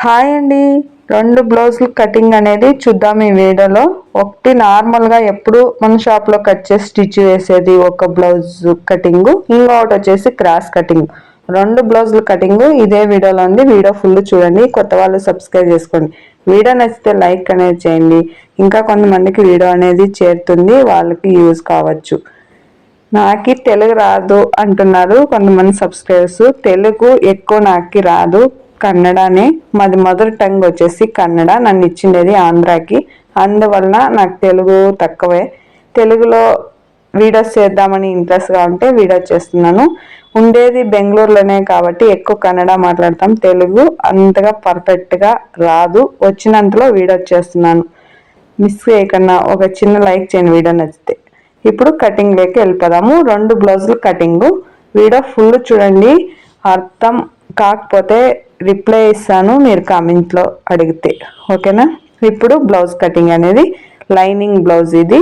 Hi అండి. రెండు బ్లౌజులు కటింగ్ అనేది చూద్దాం ఈ వీడియోలో. ఒకటి నార్మల్గా ఎప్పుడు మన షాప్లో కట్ చేసి స్టిచ్ వేసేది ఒక బ్లౌజ్ కటింగ్ ఇంకొకటి వచ్చేసి క్రాస్ కటింగ్. రెండు బ్లౌజులు కటింగ్ ఇదే వీడియోలో ఉంది. వీడియో ఫుల్ చూడండి. కొత్త వాళ్ళు సబ్స్క్రైబ్ చేసుకోండి. వీడియో నచ్చితే లైక్ అనేది చేయండి. ఇంకా కొంతమందికి వీడియో అనేది చేరుతుంది. వాళ్ళకి యూజ్ కావచ్చు. నాకు తెలుగు రాదు అంటున్నారు కొంతమంది సబ్స్క్రైబర్స్ తెలుగు ఎక్కువ నాకు రాదు. కన్నడనే. మాది మదర్ టంగ్ వచ్చేసి కన్నడ నన్ను ఇచ్చిండేది ఆంధ్రాకి. అందువల్ల నాకు తెలుగు తక్కువే. తెలుగులో వీడియోస్ చేద్దామని ఇంట్రెస్ట్గా ఉంటే వీడియో చేస్తున్నాను. ఉండేది బెంగళూరులోనే కాబట్టి ఎక్కువ కన్నడ మాట్లాడతాం. తెలుగు అంతగా పర్ఫెక్ట్గా రాదు. వచ్చినంతలో వీడియో చేస్తున్నాను. మిస్ చేయకుండా ఒక చిన్న లైక్ చేయని వీడియో నచ్చితే. ఇప్పుడు కటింగ్లోకి వెళ్ళిపోదాము. రెండు బ్లౌజులు కటింగు వీడియో ఫుల్ చూడండి. అర్థం కాకపోతే రిప్లై ఇస్తాను మీరు కామెంట్లో అడిగితే. ఓకేనా? ఇప్పుడు బ్లౌజ్ కటింగ్ అనేది లైనింగ్ బ్లౌజ్ ఇది.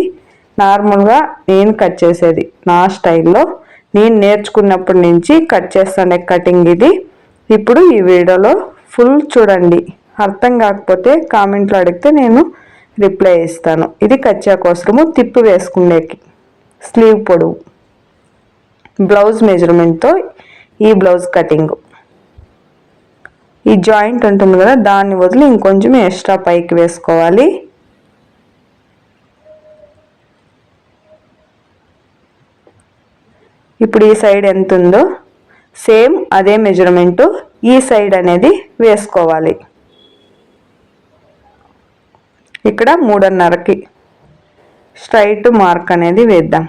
నార్మల్గా నేను కట్ చేసేది నా స్టైల్లో. నేను నేర్చుకున్నప్పటి నుంచి కట్ చేస్తానే కటింగ్ ఇది. ఇప్పుడు ఈ వీడియోలో ఫుల్ చూడండి. అర్థం కాకపోతే కామెంట్లో అడిగితే నేను రిప్లై ఇస్తాను. ఇది కచ్చా కోసము తిప్పి వేసుకునేకి. స్లీవ్ పొడవు. బ్లౌజ్ మెజర్మెంట్తో ఈ బ్లౌజ్ కటింగ్ ఈ జాయింట్ ఉంటుంది కదా దాన్ని వదిలి ఇంకొంచెం ఎక్స్ట్రా పైకి వేసుకోవాలి. ఇప్పుడు ఈ సైడ్ ఎంత ఉందో సేమ్ అదే మెజర్మెంటు ఈ సైడ్ అనేది వేసుకోవాలి. ఇక్కడ మూడున్నరకి స్ట్రైట్ మార్క్ అనేది వేద్దాం.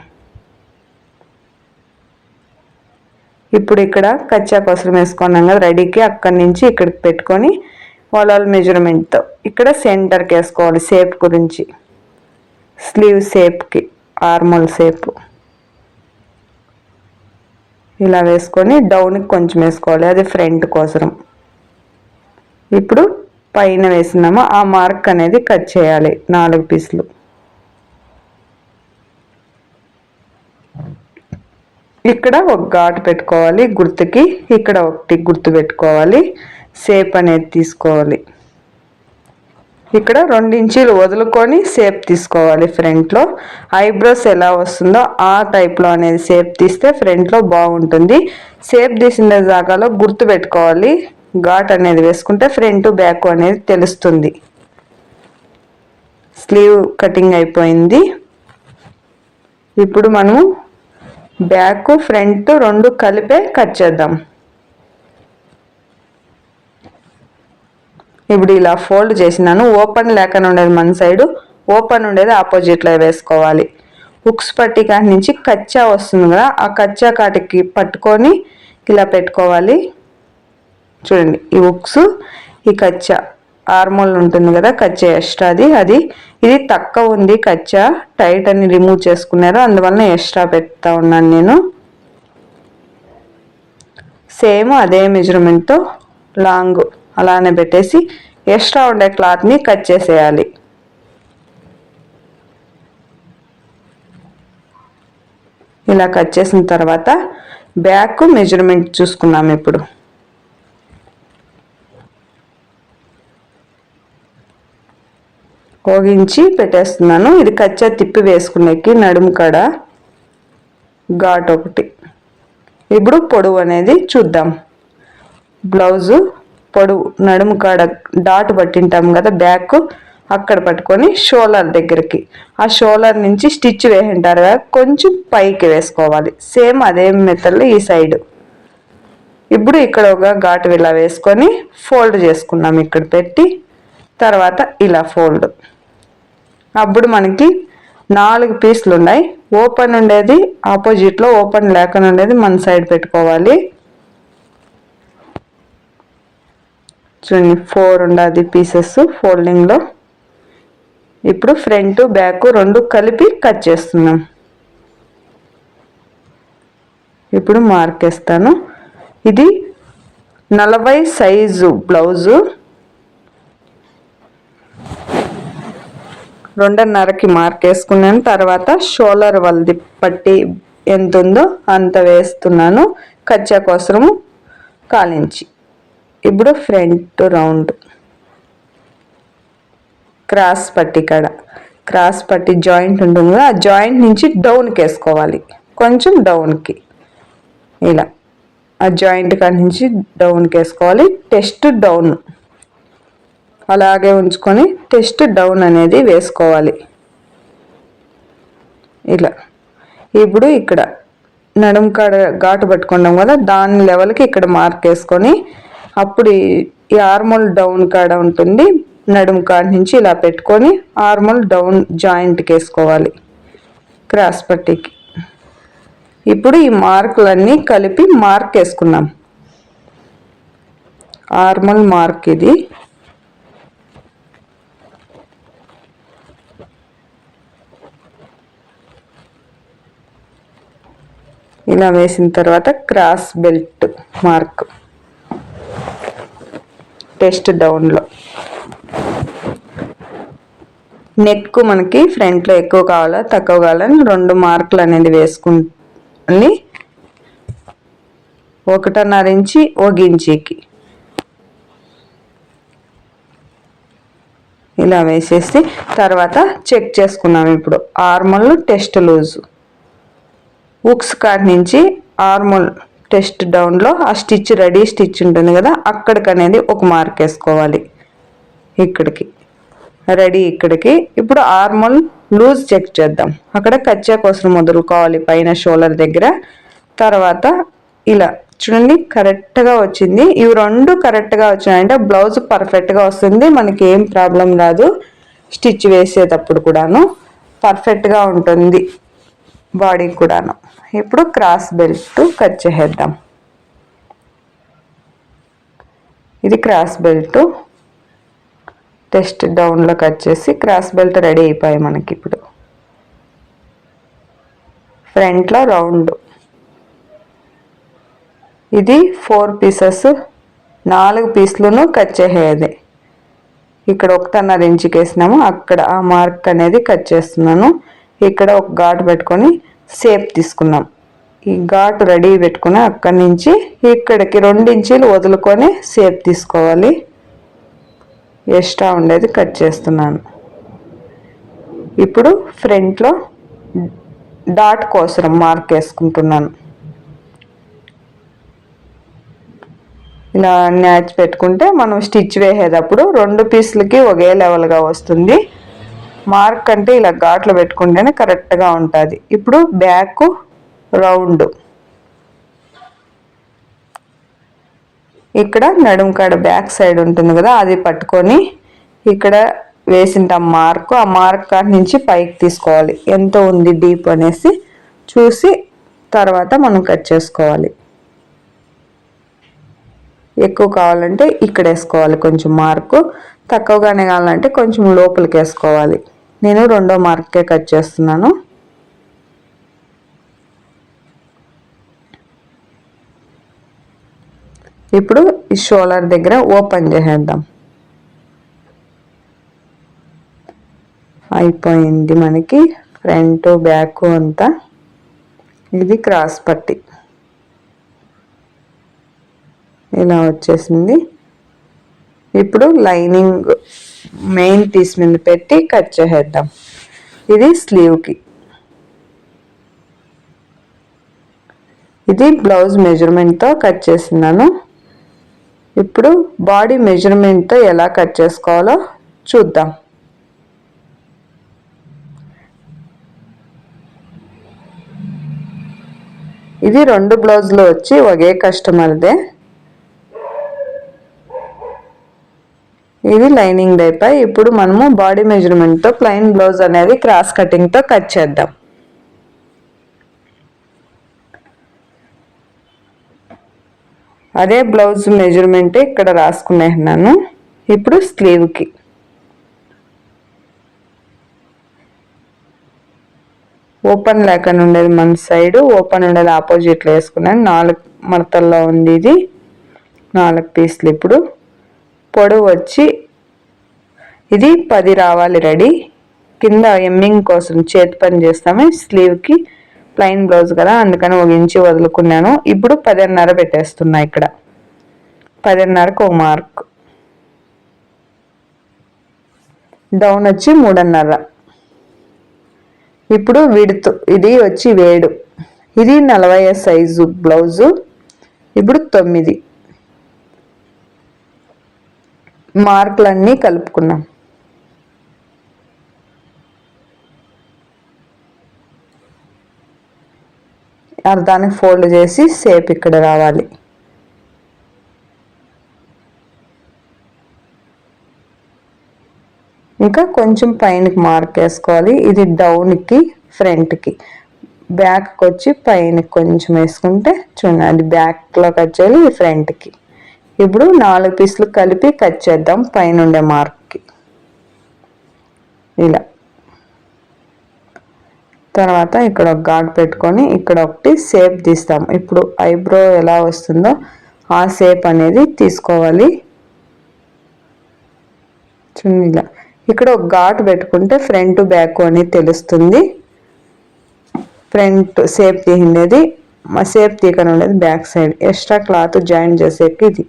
ఇప్పుడు ఇక్కడ కచ్చా కోసం వేసుకున్నాం కదా రెడీకి అక్కడి నుంచి ఇక్కడికి పెట్టుకొని వాళ్ళ మెజర్మెంట్తో ఇక్కడ సెంటర్కి వేసుకోవాలి షేప్ గురించి. స్లీవ్ షేప్కి ఆర్మల్ షేప్ ఇలా వేసుకొని డౌన్కి కొంచెం వేసుకోవాలి అది ఫ్రంట్ కోసరం. ఇప్పుడు పైన వేసినామో ఆ మార్క్ అనేది కట్ చేయాలి నాలుగు పీసులు ఇక్కడ ఒక ఘాటు పెట్టుకోవాలి గుర్తుకి. ఇక్కడ ఒకటి గుర్తు పెట్టుకోవాలి. సేప్ అనేది తీసుకోవాలి. ఇక్కడ రెండు ఇంచీలు వదులుకొని సేప్ తీసుకోవాలి ఫ్రంట్లో. ఐబ్రోస్ ఎలా వస్తుందో ఆ టైప్లో అనేది సేప్ తీస్తే ఫ్రంట్లో బాగుంటుంది. సేప్ తీసిన జాగాలో గుర్తు పెట్టుకోవాలి. ఘాట్ అనేది వేసుకుంటే ఫ్రంట్ బ్యాక్ అనేది తెలుస్తుంది. స్లీవ్ కటింగ్ అయిపోయింది. ఇప్పుడు మనము బ్యాక్ ఫ్రంట్ రెండు కలిపే కట్ చేద్దాం. ఇప్పుడు ఇలా ఫోల్డ్ చేసినాను. ఓపెన్ లేకుండా ఉండేది మన సైడు ఓపెన్ ఉండేది ఆపోజిట్లో వేసుకోవాలి. హుక్స్ పట్టి కాటి నుంచి కచ్చా వస్తుంది కదా ఆ కచ్చా కాటికి పట్టుకొని ఇలా పెట్టుకోవాలి. చూడండి ఈ హుక్స్ ఈ కచ్చా. ఆర్మోల్ ఉంటుంది కదా కచ్చా ఎక్స్ట్రాది అది ఇది తక్కువ ఉంది కచ్చా. టైట్ అని రిమూవ్ చేసుకున్నారు. అందువలన ఎక్స్ట్రా పెడతా ఉన్నాను నేను. సేమ్ అదే మెజర్మెంట్తో లాంగ్ అలానే పెట్టేసి ఎక్స్ట్రా ఉండే క్లాత్ని కట్ చేసేయాలి. ఇలా కట్ చేసిన తర్వాత బ్యాక్ మెజర్మెంట్ చూసుకున్నాం ఇప్పుడు. పోగించి పెట్టేస్తున్నాను. ఇది కచ్చా తిప్పి వేసుకునేకి నడుము కాడ ఘాట్ ఒకటి. ఇప్పుడు పొడవు అనేది చూద్దాం. బ్లౌజు పొడవు నడుము కాడ డాట్ పట్టింటాం కదా బ్యాక్ అక్కడ పట్టుకొని షోలర్ దగ్గరికి. ఆ షోలర్ నుంచి స్టిచ్ వేసింటారు కదా కొంచెం పైకి వేసుకోవాలి. సేమ్ అదే మెథడ్లో ఈ సైడ్. ఇప్పుడు ఇక్కడ ఒక ఘాటు ఇలా వేసుకొని ఫోల్డ్ చేసుకున్నాం. ఇక్కడ పెట్టి తర్వాత ఇలా ఫోల్డ్. అప్పుడు మనకి నాలుగు పీసులు ఉన్నాయి. ఓపెన్ ఉండేది ఆపోజిట్లో ఓపెన్ లేకుండా ఉండేది మన సైడ్ పెట్టుకోవాలి. చూడండి ఫోర్ ఉండదు పీసెస్ ఫోల్డింగ్లో ఇప్పుడు ఫ్రంట్ బ్యాక్ రెండు కలిపి కట్ చేస్తున్నాం. ఇప్పుడు మార్కేస్తాను ఇది నలభై సైజు బ్లౌజు రెండున్నరకి మార్క్ వేసుకున్నాను. తర్వాత షోలర్ వాళ్ళది పట్టి ఎంత ఉందో అంత వేస్తున్నాను. కచ్చా కోసము కాలించి. ఇప్పుడు ఫ్రంట్ రౌండ్ క్రాస్ పట్టి కాడ. క్రాస్ పట్టి జాయింట్ ఉంటుంది కదా ఆ జాయింట్ నుంచి డౌన్కి వేసుకోవాలి. కొంచెం డౌన్కి ఇలా. ఆ జాయింట్ కాడ నుంచి డౌన్కి వేసుకోవాలి. టెస్ట్ డౌన్ అలాగే ఉంచుకొని టెస్ట్ డౌన్ అనేది వేసుకోవాలి. ఇలా. ఇప్పుడు ఇక్కడ నడుము కాడ ఘాటు పట్టుకున్నాం కదా దాని లెవెల్కి ఇక్కడ మార్క్ వేసుకొని అప్పుడు ఈ ఆర్మోల్ డౌన్ కాడ ఉంటుంది నడుము కాడ నుంచి ఇలా పెట్టుకొని ఆర్మోల్ డౌన్ జాయింట్కి వేసుకోవాలి క్రాస్ పట్టికి. ఇప్పుడు ఈ మార్కులన్నీ కలిపి మార్క్ వేసుకున్నాం. ఆర్మల్ మార్క్ ఇది. ఇలా వేసిన తర్వాత క్రాస్ బెల్ట్ మార్క్. టెస్ట్ డౌన్లో నెక్ మనకి ఫ్రంట్లో ఎక్కువ కావాలా తక్కువ కావాలని రెండు మార్కులు అనేది వేసుకుని ఒకటిన్నర ఇంచి ఒక ఇంచీకి. ఇలా వేసేసి తర్వాత చెక్ చేసుకున్నాం ఇప్పుడు. Armhole chest loose. ఉక్స్ కాడ్ నుంచి ఆర్మోల్ టెస్ట్ డౌన్లో ఆ స్టిచ్ రెడీ స్టిచ్ ఉంటుంది కదా అక్కడికి అనేది ఒక మార్క్ వేసుకోవాలి. ఇక్కడికి. రెడీ ఇక్కడికి. ఇప్పుడు ఆర్మల్ లూజ్ చెక్ చేద్దాం. అక్కడ కచ్చా కోసం వదులుకోవాలి పైన షోల్డర్ దగ్గర. తర్వాత ఇలా చూడండి కరెక్ట్గా వచ్చింది. ఇవి రెండు కరెక్ట్గా వచ్చినాయంటే బ్లౌజ్ పర్ఫెక్ట్గా వస్తుంది. మనకి ఏం ప్రాబ్లం రాదు. స్టిచ్ వేసేటప్పుడు కూడాను. పర్ఫెక్ట్గా ఉంటుంది. బాడీ కూడాను. ఇప్పుడు క్రాస్ బెల్ట్ కట్ చేసేద్దాం. ఇది క్రాస్ బెల్ట్. టెస్ట్ డౌన్లో కట్ చేసి క్రాస్ బెల్ట్ రెడీ అయిపోయాయి మనకి ఇప్పుడు. ఫ్రంట్లో రౌండ్. ఇది ఫోర్ పీసెస్. నాలుగు పీస్లను కట్ చేసేది. ఇక్కడ ఒకటన్నర ఇంచుకేసినాము. అక్కడ ఆ మార్క్ అనేది కట్ చేస్తున్నాను. ఇక్కడ ఒక ఘాటు పెట్టుకొని సేప్ తీసుకున్నాం. ఈ ఘాటు రెడీ పెట్టుకుని అక్కడి నుంచి ఇక్కడికి ఇంచీలు వదులుకొని సేప్ తీసుకోవాలి. ఎక్స్ట్రా ఉండేది కట్ చేస్తున్నాను. ఇప్పుడు ఫ్రంట్లో డాట్ కోసరం మార్క్ వేసుకుంటున్నాను. ఇలా న్యాచ్ పెట్టుకుంటే మనం స్టిచ్ వేసేటప్పుడు రెండు పీసులకి ఒకే లెవెల్గా వస్తుంది. మార్క్ అంటే ఇలా ఘాట్లు పెట్టుకుంటేనే కరెక్ట్గా ఉంటుంది. ఇప్పుడు బ్యాక్ రౌండ్. ఇక్కడ నడుము కాడ బ్యాక్ సైడ్ ఉంటుంది కదా అది పట్టుకొని ఇక్కడ వేసిన మార్క్. ఆ మార్క్ కాడ నుంచి పైకి తీసుకోవాలి. ఎంత ఉంది డీప్ అనేసి చూసి తర్వాత మనం కట్ చేసుకోవాలి. ఎక్కువ కావాలంటే ఇక్కడ వేసుకోవాలి కొంచెం మార్కు. తక్కువగానే కావాలంటే కొంచెం లోపలికి వేసుకోవాలి. నేను రెండో మార్కే కట్ చేస్తున్నాను. ఇప్పుడు ఈ షోలర్ దగ్గర ఓపెన్ చేసేద్దాం. అయిపోయింది మనకి ఫ్రంట్ బ్యాక్ అంతా. ఇది క్రాస్ పట్టి. ఇలా వచ్చేసింది. ఇప్పుడు లైనింగ్ మెయిన్ పీస్ మీద పెట్టి కట్ చేసేద్దాం. ఇది స్లీవ్కి ఇది బ్లౌజ్ మెజర్మెంట్తో కట్ చేస్తున్నాను. ఇప్పుడు బాడీ మెజర్మెంట్తో ఎలా కట్ చేసుకోవాలో చూద్దాం. ఇది రెండు బ్లౌజులు వచ్చి ఒకే కస్టమర్దే ఇది లైనింగ్ డైపై ఇప్పుడు మనము బాడీ మెజర్మెంట్తో ప్లెయిన్ బ్లౌజ్ అనేది క్రాస్ కటింగ్తో కట్ చేద్దాం. అదే బ్లౌజ్ మెజర్మెంట్ ఇక్కడ రాసుకునేస్తున్నాను ఇప్పుడు స్లీవ్కి. ఓపెన్ లేకుండా ఉండేది మన సైడ్ ఓపెన్ ఉండేది ఆపోజిట్లో వేసుకున్నాను. నాలుగు మడతల్లో ఉంది ఇది. నాలుగు పీసులు ఇప్పుడు. పొడవు వచ్చి ఇది పది రావాలి రెడీ. కింద ఎమ్మింగ్ కోసం చేతి పని చేస్తామే. స్లీవ్కి ప్లెయిన్ బ్లౌజ్ కదా అందుకని ఒక ఇంచి వదులుకున్నాను. ఇప్పుడు పదిన్నర పెట్టేస్తున్నా ఇక్కడ. పదిన్నరకు ఒక మార్క్. డౌన్ వచ్చి మూడున్నర. ఇప్పుడు విడుతు ఇది వచ్చి వేడు. ఇది నలభై సైజు బ్లౌజు. ఇప్పుడు తొమ్మిది. మార్కులన్నీ కలుపుకున్నాం. అర్ధాన్ని ఫోల్డ్ చేసి సేప్ ఇక్కడ రావాలి. ఇంకా కొంచెం పైనకి మార్క్ వేసుకోవాలి. ఇది డౌన్కి ఫ్రంట్కి బ్యాక్కి వచ్చి పైన కొంచెం వేసుకుంటే చూడండి అది బ్యాక్లోకి వచ్చేది ఫ్రంట్కి ఇప్పుడు నాలుగు పీసులు కలిపి కట్ చేద్దాం పైన ఉండే మార్క్కి. ఇలా. తర్వాత ఇక్కడ ఒక ఘాట్ పెట్టుకొని ఇక్కడ ఒకటి సేప్ తీస్తాం. ఇప్పుడు ఐబ్రో ఎలా వస్తుందో ఆ సేప్ అనేది తీసుకోవాలి. చూడండి ఇలా. ఇక్కడ ఒక ఘాట్ పెట్టుకుంటే ఫ్రంట్ బ్యాక్ అని తెలుస్తుంది. ఫ్రంట్ సేప్ తీయండేది సేప్ తీయకని ఉండేది back side. Extra cloth join చేసేకి ఇది.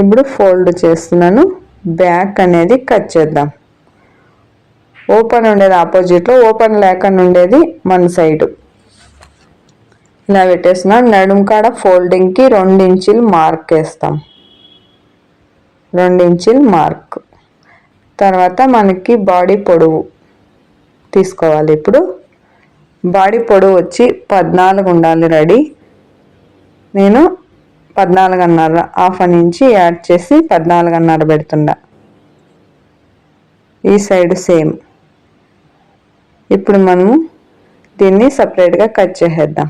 ఇప్పుడు ఫోల్డ్ చేస్తున్నాను. బ్యాక్ అనేది కట్ చేద్దాం. ఓపెన్ ఉండేది ఆపోజిట్లో ఓపెన్ లేకుండా ఉండేది మన సైడు. ఇలా పెట్టేసిన నడుము కాడ ఫోల్డింగ్కి రెండు ఇంచులు మార్క్ వేస్తాం. రెండు ఇంచులు మార్క్. తర్వాత మనకి బాడీ పొడవు తీసుకోవాలి. ఇప్పుడు బాడీ పొడవు వచ్చి పద్నాలుగు ఉండాలి. రెడీ? నేను పద్నాలుగున్నర హాఫ్ అన్ ఇంచి యాడ్ చేసి పద్నాలుగున్నర పెడుతుండ. ఈ సైడ్ సేమ్. ఇప్పుడు మనము దీన్ని సపరేట్గా కట్ చేసేద్దాం.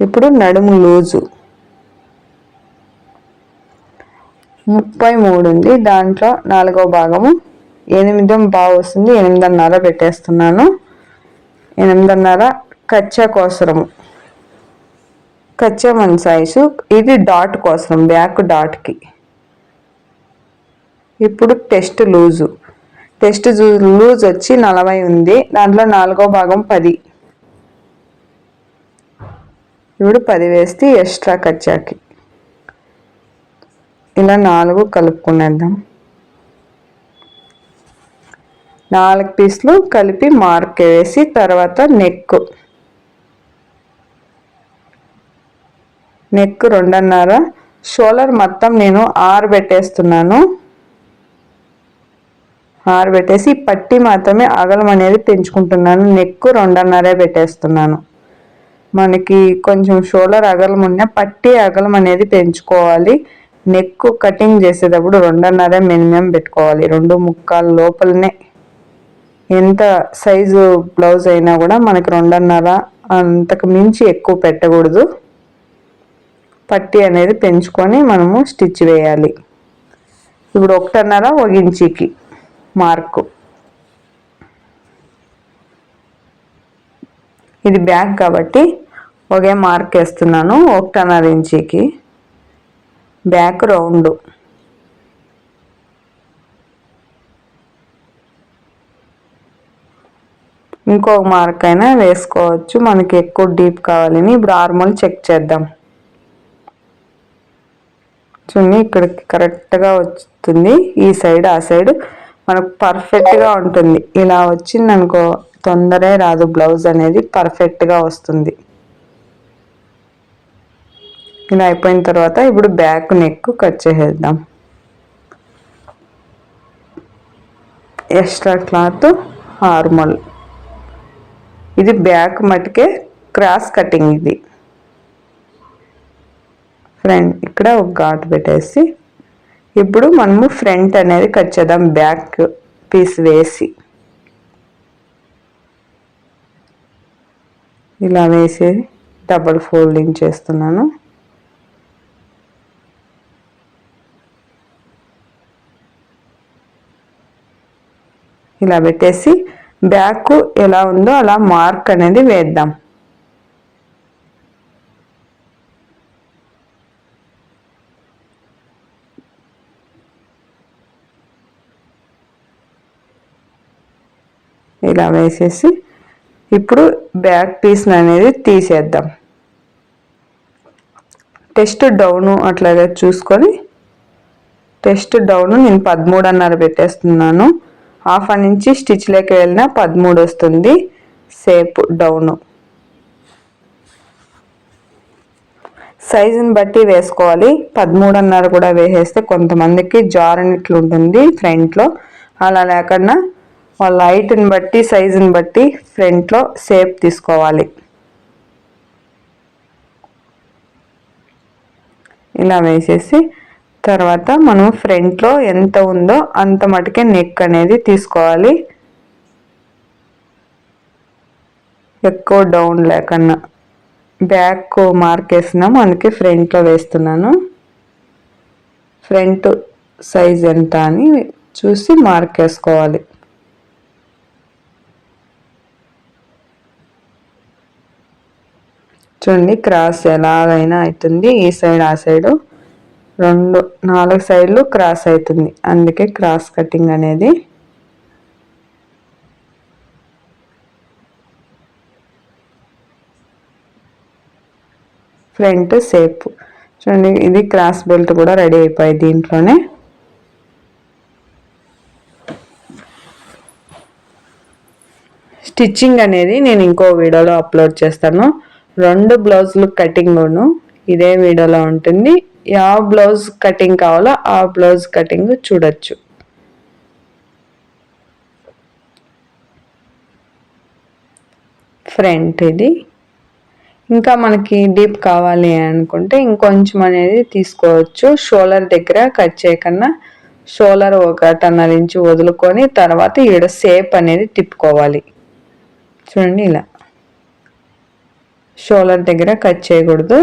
ఇప్పుడు నడుము లూజు. ముప్పై మూడు ఉంది. దాంట్లో నాలుగో భాగము ఎనిమిది బాగా వస్తుంది. ఎనిమిదిన్నర పెట్టేస్తున్నాను. ఎనిమిదిన్నర కచ్చా కోసరం కచ్చా మన సైజు ఇది డాట్ కోసరం బ్యాక్ డాట్కి. ఇప్పుడు టెస్ట్ లూజు. టెస్ట్ లూజ్ వచ్చి నలభై ఉంది దాంట్లో నాలుగో భాగం పది. ఇప్పుడు పది వేస్తే ఎక్స్ట్రా కచ్చాకి. ఇలా నాలుగు కలుపుకునేద్దాం. నాలుగు పీసులు కలిపి మార్క్ వేసి తర్వాత నెక్ నెక్ రెండున్నర. షోల్డర్ మొత్తం నేను ఆరు పెట్టేస్తున్నాను. ఆరు పెట్టేసి పట్టి మాత్రమే అగలం అనేది పెంచుకుంటున్నాను. నెక్ రెండున్నరే పెట్టేస్తున్నాను. మనకి కొంచెం షోల్డర్ అగలం ఉన్న పట్టి అగలం అనేది పెంచుకోవాలి. నెక్ కటింగ్ చేసేటప్పుడు రెండున్నర మినిమం పెట్టుకోవాలి. రెండు ముక్కాల లోపలనే. ఎంత సైజు బ్లౌజ్ అయినా కూడా మనకి రెండున్నర అంతకు మించి ఎక్కువ పెట్టకూడదు. పట్టి అనేది పెంచుకొని మనము స్టిచ్ వేయాలి. ఇప్పుడు ఒకటన్నర ఒక ఇంచీకి మార్కు. ఇది బ్యాక్ కాబట్టి ఒకే మార్క్ వేస్తున్నాను ఒకటన్నర ఇంచీకి. Back round. ఇంకొక మార్క్ అయినా వేసుకోవచ్చు. మనకి ఎక్కువ డీప్ కావాలని ఇప్పుడు ఆర్మల్ చెక్ చేద్దాం. చూడండి ఇక్కడికి కరెక్ట్గా వస్తుంది. ఈ సైడ్ ఆ సైడ్ మనకు పర్ఫెక్ట్గా ఉంటుంది. ఇలా వచ్చింది అనుకో తొందరే రాదు. బ్లౌజ్ అనేది పర్ఫెక్ట్గా వస్తుంది. ఇలా అయిపోయిన తర్వాత ఇప్పుడు బ్యాక్ నెక్ కట్ చేసేద్దాం. ఎక్స్ట్రా క్లాత్ హార్మల్ ఇది బ్యాక్ మటుకే క్రాస్ కటింగ్ ఇది. ఫ్రంట్ ఇక్కడ ఒక ఘాట్ పెట్టేసి ఇప్పుడు మనము ఫ్రంట్ అనేది కట్ చేద్దాం బ్యాక్ పీస్ వేసి. ఇలా వేసి డబల్ ఫోల్డింగ్ చేస్తున్నాను. ఇలా పెట్టేసి బ్యాక్ ఎలా ఉందో అలా మార్క్ అనేది వేద్దాం. ఇలా వేసేసి ఇప్పుడు బ్యాక్ పీస్ని అనేది తీసేద్దాం. టెస్ట్ డౌను అట్లాగే చూసుకొని టెస్ట్ డౌన్ నేను పదమూడున్నర పెట్టేస్తున్నాను. హాఫ్ నుంచి స్టిచ్లోకి వెళ్ళిన పదమూడు వస్తుంది. Shape down. సైజుని బట్టి వేసుకోవాలి. పదమూడున్నర కూడా వేసేస్తే కొంతమందికి జారనిట్లు ఉంటుంది ఫ్రంట్లో. అలా లేకుండా వాళ్ళ హైట్ని బట్టి సైజుని బట్టి ఫ్రంట్లో సేప్ తీసుకోవాలి. ఇలా వేసేసి తర్వాత మనం ఫ్రంట్లో ఎంత ఉందో అంత మటుకే నెక్ అనేది తీసుకోవాలి. ఎక్కువ డౌన్ లేకన్నా. బ్యాక్ మార్క్ వేసినాము అందుకే ఫ్రంట్లో వేస్తున్నాను. ఫ్రంట్ సైజ్ ఎంత అని చూసి మార్క్ వేసుకోవాలి. చూడండి క్రాస్ ఎలాగైనా అవుతుంది ఈ సైడ్ ఆ సైడు రెండు నాలుగు సైడ్లు క్రాస్ అవుతుంది అందుకే క్రాస్ కటింగ్ అనేది ఫ్రంట్ సేప్. చూడండి ఇది క్రాస్ బెల్ట్ కూడా రెడీ అయిపోయి దీంట్లోనే. స్టిచ్చింగ్ అనేది నేను ఇంకో వీడియోలో అప్లోడ్ చేస్తాను. రెండు బ్లౌజులు కటింగ్ను ఇదే వీడియోలో ఉంటుంది. ఆ బ్లౌజ్ కటింగ్ కావాలో ఆ బ్లౌజ్ కటింగ్ చూడొచ్చు. ఫ్రంట్ ఇది. ఇంకా మనకి డీప్ కావాలి అనుకుంటే ఇంకొంచెం అనేది తీసుకోవచ్చు. షోలర్ దగ్గర కట్ చేయకుండా షోలర్ ఒకటిన్నర ఇంచు వదులుకొని తర్వాత ఈడ సేప్ అనేది తిప్పుకోవాలి. చూడండి ఇలా. షోలర్ దగ్గర కట్ చేయకూడదు.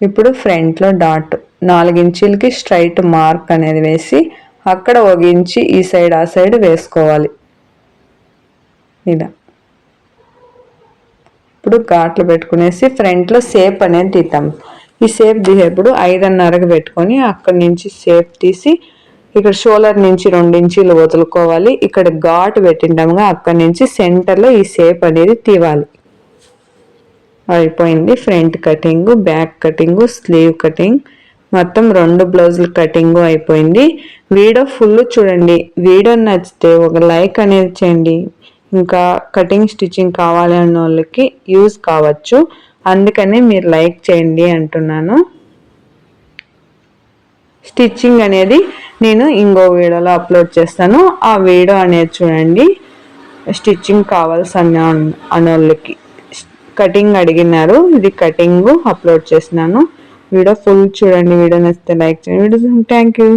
ఇప్పుడు ఫ్రంట్లో డాట్ నాలుగించీలకి స్ట్రైట్ మార్క్ అనేది వేసి అక్కడ ఒక ఇంచి ఈ సైడ్ ఆ సైడ్ వేసుకోవాలి. ఇలా. ఇప్పుడు ఘాట్లు పెట్టుకునేసి ఫ్రంట్లో సేప్ అనేది తీద్దాం. ఈ సేప్ తీసేప్పుడు ఐదున్నరకు పెట్టుకొని అక్కడి నుంచి సేప్ తీసి ఇక్కడ షోలర్ నుంచి రెండు ఇంచీలు వదులుకోవాలి. ఇక్కడ ఘాటు పెట్టింటాముగా అక్కడి నుంచి సెంటర్లో ఈ షేప్ అనేది తీవాలి. అయిపోయింది front cutting back cutting sleeve cutting మొత్తం రెండు బ్లౌజులు కటింగు అయిపోయింది. వీడియో ఫుల్ చూడండి. వీడియో నచ్చితే ఒక లైక్ అనేది చేయండి. ఇంకా కటింగ్ స్టిచ్చింగ్ కావాలి అన్న వాళ్ళకి యూజ్ కావచ్చు. అందుకని మీరు లైక్ చేయండి అంటున్నాను. స్టిచ్చింగ్ అనేది నేను ఇంకో వీడియోలో అప్లోడ్ చేస్తాను. ఆ వీడియో అనేది చూడండి. స్టిచ్చింగ్ కావాల్సిన వాళ్ళకి కటింగ్ అడిగినారు. ఇది కటింగ్ అప్లోడ్ చేసినాను వీడియో ఫుల్ చూడండి. వీడియో నచ్చితే లైక్ చేయండి. Video thank you.